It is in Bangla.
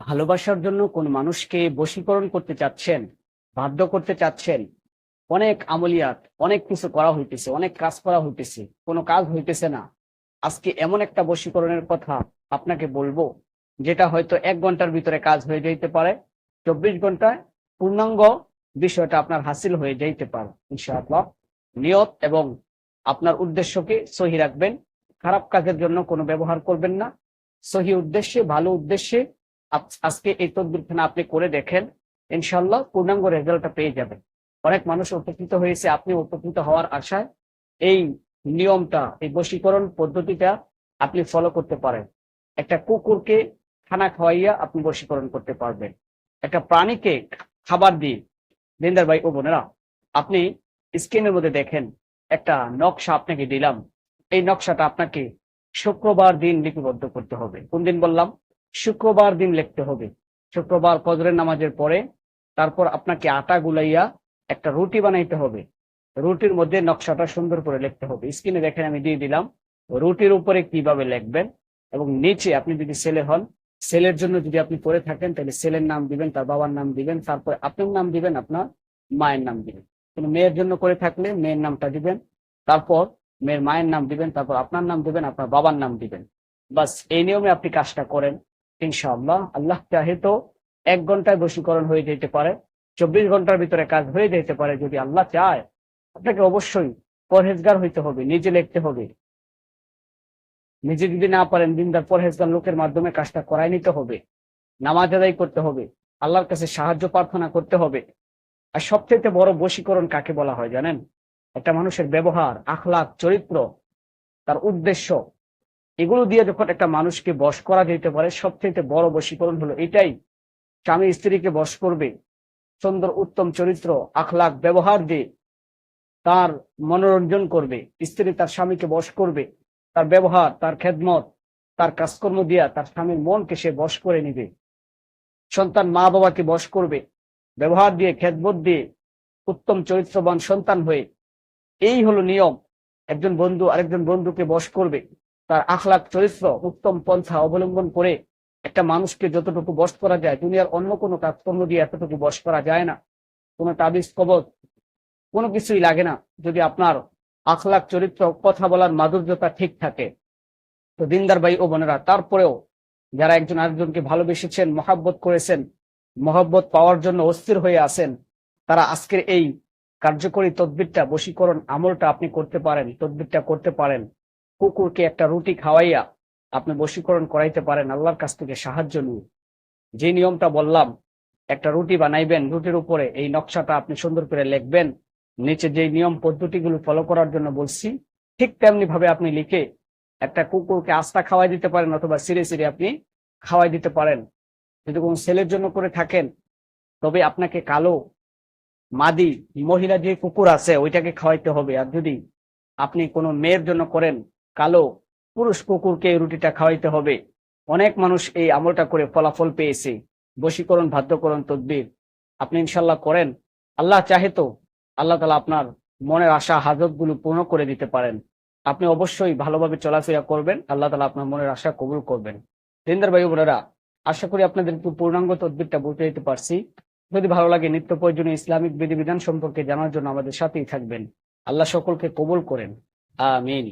ভালোবাসার জন্য কোন মানুষকে বশীকরণ করতে চাচ্ছেন, বাধ্য করতে চাচ্ছেন, অনেক আমলিয়াত, অনেক কিছু করা হইতেছে, অনেক কাজ করা হইতেছে, কোনো কাজ হইতেছে না। আজকে এমন একটা বশীকরণের কথা আপনাকে বলব, যেটা হয়তো এক ঘণ্টার ভিতরে কাজ হয়ে যাইতে পারে, চব্বিশ ঘন্টায় পূর্ণাঙ্গ বিষয়টা আপনার হাসিল হয়ে যাইতে পারে, ইনশাআল্লাহ। নিয়ত এবং আপনার উদ্দেশ্যকে সহি রাখবেন, খারাপ কাজের জন্য কোনো ব্যবহার করবেন না। সহি উদ্দেশ্যে, ভালো উদ্দেশ্যে আজকে এই তদবিরখানা আপনি করে দেখেন ইনশাল্লাহ পূর্ণাঙ্গ রেজাল্টটা পেয়ে যাবেন। অনেক মানুষ উপকৃত হয়েছে আপনি উপকৃত হওয়ার আশায় এই নিয়মটা, এই বশীকরণ পদ্ধতিটা আপনি ফলো করতে পারেন। একটা কুকুরকে খানা খাওয়াইয়া আপনি বশীকরণ করতে পারবেন। একটা প্রাণীকে খাবার দিয়ে, দিনদার ভাই ও বোনেরা, আপনি স্ক্রিনের মধ্যে দেখেন, একটা নকশা আপনাকে দিলাম। এই নকশাটা আপনাকে শুক্রবার দিন লিপিবদ্ধ করতে হবে। কোন দিন বললাম? শুক্রবার দিন লিখতে হবে। শুক্রবার ফজরের নামাজের পরে তারপর আপনাকে আটা গুলাইয়া একটা রুটি বানাইতে হবে। রুটির মধ্যে নকশাটা সুন্দর করে লিখতে হবে। স্ক্রিনে দেখেন আমি দিয়ে দিলাম। রুটির উপরে কীভাবে লিখবেন এবং নিচে আপনি যদি ছেলে হন, ছেলের জন্য যদি আপনি পড়ে থাকেন, তাহলে ছেলের নাম দিবেন, তার বাবার নাম দিবেন, তারপর আপনার নাম দিবেন, আপনার মায়ের নাম দিবেন। কিন্তু মেয়ের জন্য করে থাকলে মেয়ের নামটা দিবেন, তারপর মেয়ের মায়ের নাম দিবেন, তারপর আপনার নাম দিবেন, আপনার বাবার নাম দিবেন। বাস এই নিয়মে আপনি কাজটা করেন। ইনশাআল্লাহ। আল্লাহ চাহে তো এক ঘন্টায় বশীকরণ হয়ে যেতে পারে, চব্বিশ ঘণ্টার ভিতরে কাজ হয়ে যেতে পারে যদি আল্লাহ চায়। আপনাকে অবশ্যই পরহেজগার হইতে হবে, নিজে লিখতে হবে। নিজে যদি না পারেন, দিনদার পরহেজগার লোকের মাধ্যমে কাজটা করাই নিতে হবে, নামাজ আদায় করতে হবে, আল্লাহর কাছে সাহায্য প্রার্থনা করতে হবে। আর সবচেয়ে বড় বশীকরণ কাকে বলা হয় জানেন? একটা মানুষের ব্যবহার আখলাক চরিত্র, তার উদ্দেশ্য এগুলো দিয়ে যখন একটা মানুষকে বশ করা যেতে পারে সবচেয়ে বড় বশীকরণ হলো এটাই। স্বামী স্ত্রীকে বশ করবে, সুন্দর, উত্তম, চরিত্র, আখলাখ, ব্যবহার দিয়ে তার মনোরঞ্জন করবে। স্ত্রী তার স্বামীকে বশ করবে, তার ব্যবহার, তার খেদমত, তার কাজকর্ম দিয়া তার স্বামীর মনকে সে বশ করে নিবে। সন্তান মা বাবাকে বশ করবে, ব্যবহার দিয়ে, খেদমত দিয়ে উত্তম, চরিত্রবান সন্তান হয়ে। এই হলো নিয়ম। একজন বন্ধু আরেকজন বন্ধুকে বশ করবে। তার আখলাক চরিত্র উত্তম পন্থা অবলম্বন করে একটা মানুষকে যতটুকু বশ করা যায়, দুনিয়ার অন্য কোনো কাজকর্ম দিয়ে এতটুকু বশ করা যায় না। কোনো তাবিজ কবজ কোনো কিছুই লাগে না যদি আপনার আখলাক চরিত্র, কথা বলার মাধুর্যতা ঠিক থাকে। তো দিনদার ভাই ও বোনেরা, তারপরেও যারা একজন আরেকজনকে ভালোবেসেছেন, মহাব্বত করেছেন, মহাব্বত পাওয়ার জন্য অস্থির হয়ে আছেন, তারা আজকের এই কার্যকরী তদবিরটা, বশীকরণ আমলটা আপনি করতে পারেন, তদবিরটা করতে পারেন। কুকুরকে একটা রুটি খাওয়াইয়া আপনি বশীকরণ করাইতে পারেন, আল্লাহর কাছ থেকে সাহায্য নিয়ে। যে নিয়মটা বললাম, একটা রুটি বানাইবেন, রুটির উপরে এই নকশাটা আপনি সুন্দর করে লিখবেন, নিচে যে নিয়ম পদ্ধতিগুলো ফলো করার জন্য বলছি, ঠিক তেমনি ভাবে আপনি লিখে একটা কুকুরকে আস্তা খাওয়াই দিতে পারেন অথবা সিঁড়ে সিঁড়ে আপনি খাওয়াই দিতে পারেন। যদি কোনো ছেলের জন্য করে থাকেন, তবে আপনাকে কালো, মাদি, মহিলা যে কুকুর আছে, ওইটাকে খাওয়াইতে হবে। আর যদি আপনি কোনো মেয়ের জন্য করেন কালো পুরুষ কুকুরকে রুটিটা খাওয়াইতে হবে। অনেক মানুষ এই আমলটা করে ফলাফল পেয়েছে। বশীকরণ, বাধ্যকরণ, তদবির। আপনি ইনশাল্লাহ করেন। আল্লাহ চাহে তো আল্লাহ তালা আপনার মনের আশা হাজতগুলো পূর্ণ করে দিতে পারেন। আপনি অবশ্যই ভালোভাবে চলাফেরা করবেন। আল্লাহ তালা আপনার মনের আশা কবুল করবেন। দিনদার ভাই বোনেরা, আশা করি আপনাদের একটু পূর্ণাঙ্গ তদবিরটা বলতে দিতে পারছি। যদি ভালো লাগে নিত্য প্রয়োজনীয় ইসলামিক বিধিবিধান সম্পর্কে জানার জন্য আমাদের সাথেই থাকবেন। আল্লাহ সকলকে কবুল করেন। আমিন।